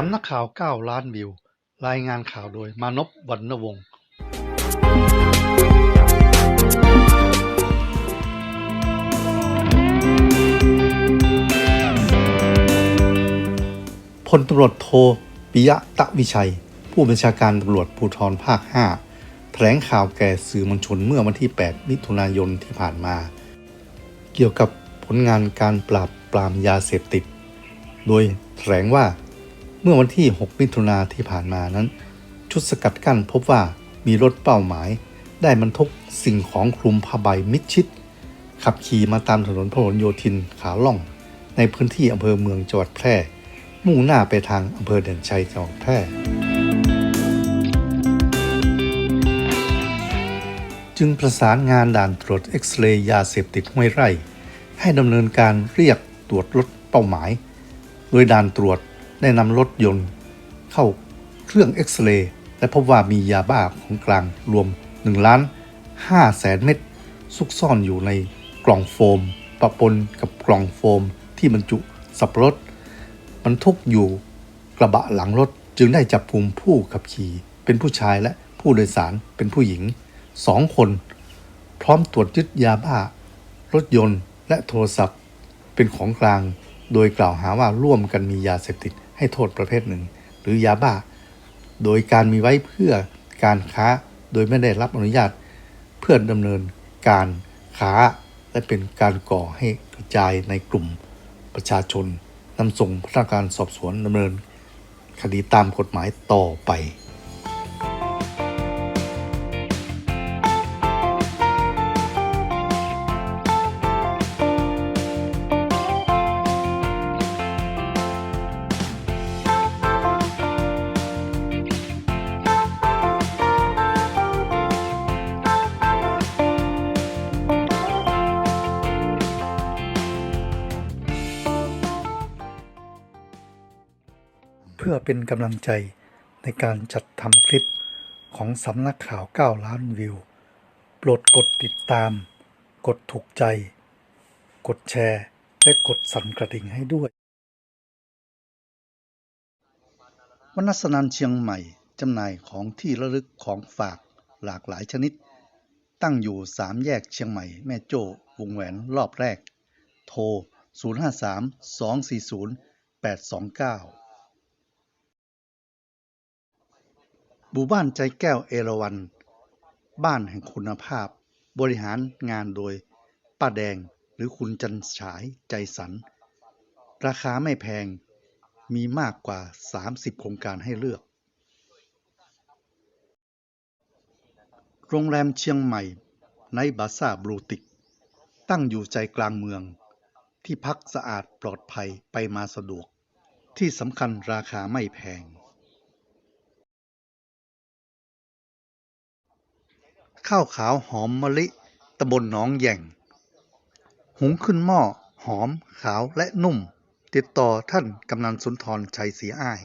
สำนักข่าว9ล้านวิว รายงานข่าวโดย มานพ วรรณวงศ์พลตำรวจโทปิยะตะวิชัย ผู้บัญชาการตำรวจภูธรภาค 5 แถลงข่าวแก่สื่อมวลชนเมื่อวันที่ 8 มิถุนายนที่ผ่านมา เกี่ยวกับผลงานการปราบปรามยาเสพติด โดยแถลงว่า เมื่อวันที่ 6 มิถุนาที่ผ่านมานั้น ชุดสกัดกั้นพบว่ามีรถเป้าหมาย ได้บรรทุกสิ่งของคลุมผ้าใบมิดชิด ขับขี่มาตามถนนพหลโยธินขาล่อง ในพื้นที่อำเภอเมืองจังหวัดแพร่ มุ่งหน้าไปทางอำเภอเด่นชัยจังหวัดแพร่ จึงประสานงานด่านตรวจเอ็กซเรย์ยาเสพติดห้วยไร่ ให้ดำเนินการเรียกตรวจรถเป้าหมาย โดยด่านตรวจ ได้นำรถยนต์ เข้าเครื่องเอ็กซเรย์และพบว่ามียาบ้าของกลางรวม1ล้าน5แสนเม็ดซุกซ่อนอยู่ในกล่องโฟมปะปนกับกล่องโฟมที่บรรจุสับปะรดบรรทุกอยู่กระบะหลังรถจึงได้จับกลุ่มผู้ขับขี่ เป็นผู้ชายและผู้โดยสารเป็นผู้หญิงสองคน พร้อมตรวจยึดยาบ้า รถยนต์และโทรศัพท์ เป็นของกลาง โดยกล่าวหาว่าร่วมกันมียาเสพติด ให้โทษประเภทหนึ่ง หรือยาบ้า โดยการมีไว้เพื่อการค้าโดยไม่ได้รับอนุญาต เพื่อดำเนินการค้าและเป็นการก่อให้กระจายในกลุ่มประชาชนนำส่งพนักงานสอบสวนดำเนิน คดีตามกฎหมายต่อไป พื่อเป็นกำลังใจในการจัดทำคลิปของสำนักข่าว 9 ล้านวิว โปรดกดติดตาม กดถูกใจ กดแชร์ และกดสั่นกระดิ่งให้ด้วยวนัสนันเชียงใหม่จำหน่ายของที่ระลึกของฝากหลากหลายชนิด ตั้งอยู่สามแยกเชียงใหม่ แม่โจ้วงแหวนรอบแรก โทร 053 240 829 หมู่บ้านใจแก้วเอราวัน บ้านแห่งคุณภาพ บริหารงานโดย ป้าแดงหรือคุณจันฉายใจสัน ราคาไม่แพง มีมากกว่า 30 โครงการให้เลือก โรงแรมเชียงใหม่ในบาซ่าบลูติก ตั้งอยู่ใจกลางเมือง ที่พักสะอาดปลอดภัยไปมาสะดวก ที่สำคัญราคาไม่แพง ข้าวขาวหอมมะลิตำบลหนองแย่ง หุงขึ้นหม้อหอมขาวและนุ่ม ติดต่อท่านกำนันสุนทรชัยศรีอ้าย